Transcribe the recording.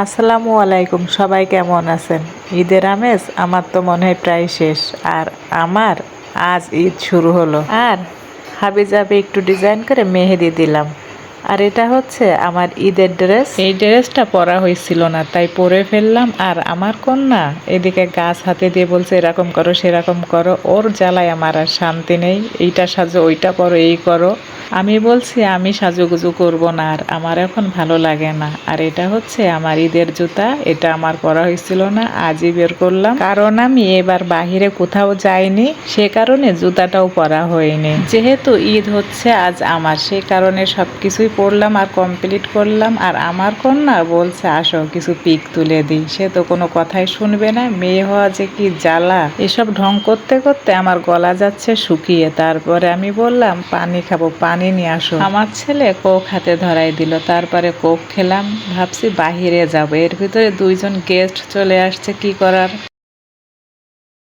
আসসালামু আলাইকুম, সবাই কেমন আছেন? ঈদের আমেজ আমার তো মনে হয় প্রায় শেষ। আর আমার আজ ঈদ শুরু হলো। আর হাবি যাবে একটু ডিজাইন করে মেহেদি দিলাম। আর এটা হচ্ছে আমার ঈদের ড্রেস এই ড্রেসটা পরা হয়েছিল না, তাই পরে ফেললাম। আর আমার কন্যা এদিকে গাছ হাতে দিয়ে বলছে, এরকম করো, সেরকম করো। ওর জ্বালায় আমার আর শান্তি নেই। এইটা সাজো, ওইটা করো, এই করো। আমি বলছি, আমি সাজুগুজু করব না, আর আমার এখন ভালো লাগে না। আর এটা হচ্ছে আমার ঈদের জুতা, এটা আমার পরা হয়েছিল না, আজই বের করলাম। কারণ আমি এবার বাহিরে কোথাও যাইনি, সে কারণে জুতাটাও পরা হয়নি। যেহেতু ঈদ হচ্ছে আজ আমার, সে কারণে সব কিছুই পরলাম আর কমপ্লিট করলাম। আর আমার কন্যা বলছে, আসো, কিছু পিক তুলে দিই সে তো কোনো কথাই শুনবে না, মেয়ে হওয়া যে কি জ্বালা। এসব ঢং করতে করতে আমার গলা যাচ্ছে শুকিয়ে। তারপরে আমি বললাম, পানি খাব পানি নিয়ে আসো। আমার ছেলে কোক হাতে ধরাই দিল, তারপরে কোক খেলাম, ভাবছি বাহিরে যাব। এর ভিতরে দুইজন গেস্ট চলে আসছে, কি করার?